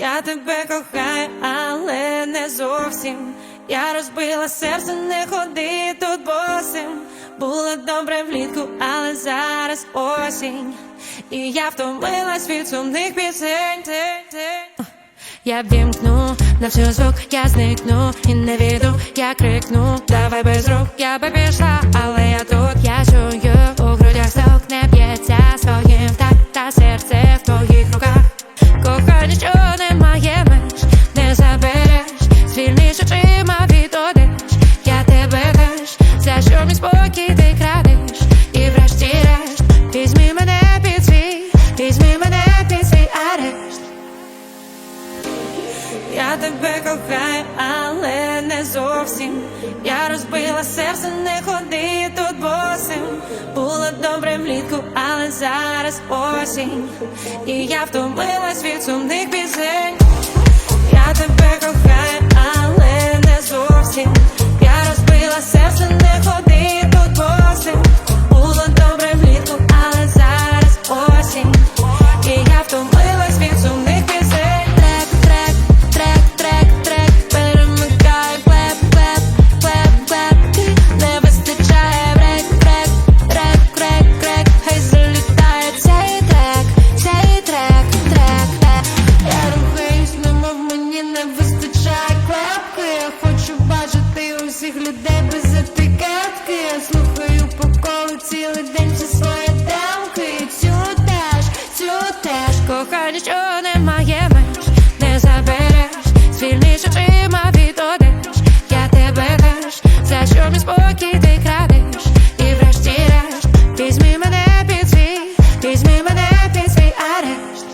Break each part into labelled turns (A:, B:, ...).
A: Я тебе кохаю, але не зовсім. Я розбила серце, не ходи тут босим. Було добре влітку, але зараз осінь. І я втомилась від сумних пісень. Я вдімкну на всю звук, я зникну і не віду, я крикну, давай без рук, я би пішла, але я тут, я чую, у грудях стук не б'ється своїм так, та серце в твоїх руках. Кохання, що кохаю, але не зовсім. Я розбила серце, не ходи тут босим. Було добре влітку, але зараз осінь. І я втомилась від сумних пісень. Я тебе кохаю, але день всі свої демки. І Цю не забереш, звільниш очима від одеж. Я тебе теж, за що спокій ти. І врешті-решт, візьми мене під візьми мене під арешт.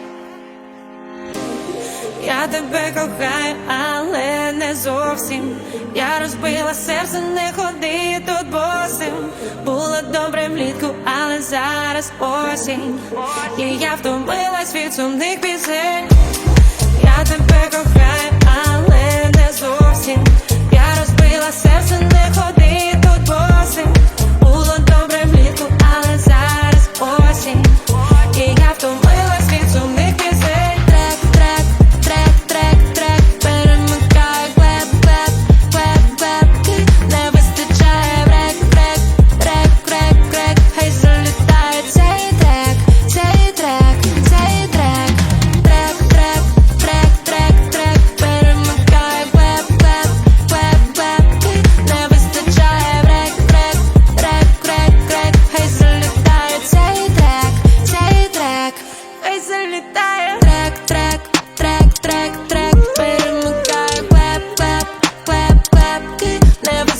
A: Я тебе кохаю, але не зовсім. Я розбила серце, не ходи тут босим. Було добре зараз осінь. І я втомилась від сумних пісень.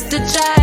A: The a child.